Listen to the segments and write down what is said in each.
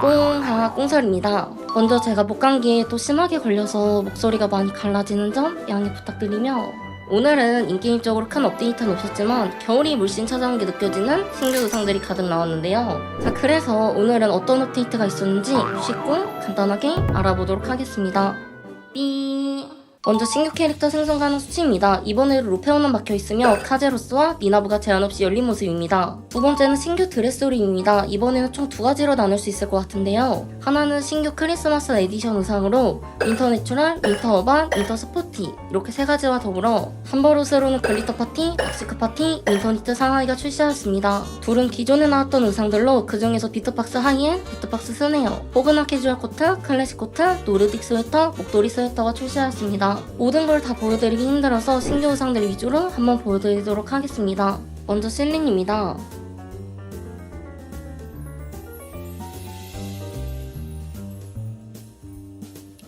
꽁하 꽁설입니다. 먼저 제가 목감기에 또 심하게 걸려서 목소리가 많이 갈라지는 점 양해 부탁드리며 오늘은 인게임적으로 큰 업데이트는 없었지만 겨울이 물씬 찾아온 게 느껴지는 신규 의상들이 가득 나왔는데요. 자 그래서 오늘은 어떤 업데이트가 있었는지 쉽고 간단하게 알아보도록 하겠습니다. 삐 먼저 신규 캐릭터 생성 가능 수치입니다. 이번에도 루페온은 막혀있으며 카제로스와 니나부가 제한 없이 열린 모습입니다. 두 번째는 신규 드레스룸입니다. 이번에는 총 두 가지로 나눌 수 있을 것 같은데요. 하나는 신규 크리스마스 에디션 의상으로 윈터 내추럴, 윈터 어반, 윈터 스포티 이렇게 세 가지와 더불어 함버로스로는 글리터 파티, 닥시크 파티, 윈터 니트 상하이가 출시하였습니다. 둘은 기존에 나왔던 의상들로 그 중에서 비트박스 하이엔, 비트박스 스네어, 포그나 캐주얼 코트, 클래식 코트, 노르딕 스웨터, 목도리 스웨터가 출시하였습니다. 모든 걸 다 보여드리기 힘들어서 신규 의상들 위주로 한번 보여드리도록 하겠습니다. 먼저 실린입니다.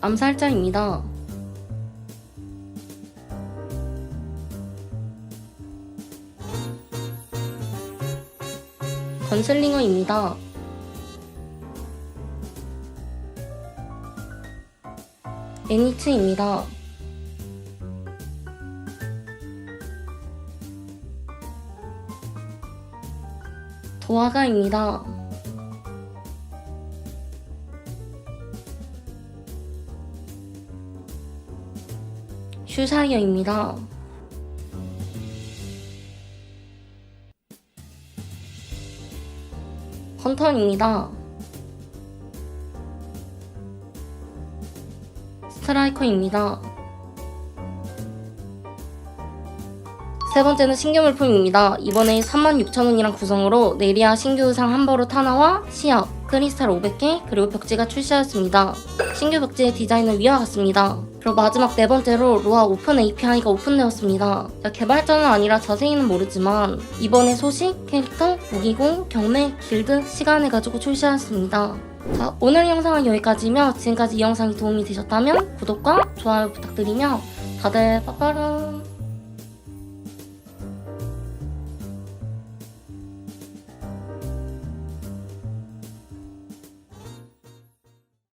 암살자입니다. 건슬링어입니다. 애니츠입니다. 도화가입니다. 슈사이어입니다. 헌터입니다. 스트라이커입니다. 세 번째는 신규 물품입니다. 이번에 36,000원이란 구성으로 네리아 신규 의상 함버로 타나와 시합, 크리스탈 500개, 그리고 벽지가 출시하였습니다. 신규 벽지의 디자인은 위와 같습니다. 그리고 마지막 네 번째로 로아 오픈 API가 오픈되었습니다. 자, 개발자는 아니라 자세히는 모르지만 이번에 소식, 캐릭터, 무기공, 경매, 길드, 시간 해가지고 출시하였습니다. 자, 오늘 영상은 여기까지며 지금까지 이 영상이 도움이 되셨다면 구독과 좋아요 부탁드리며 다들 빠빠름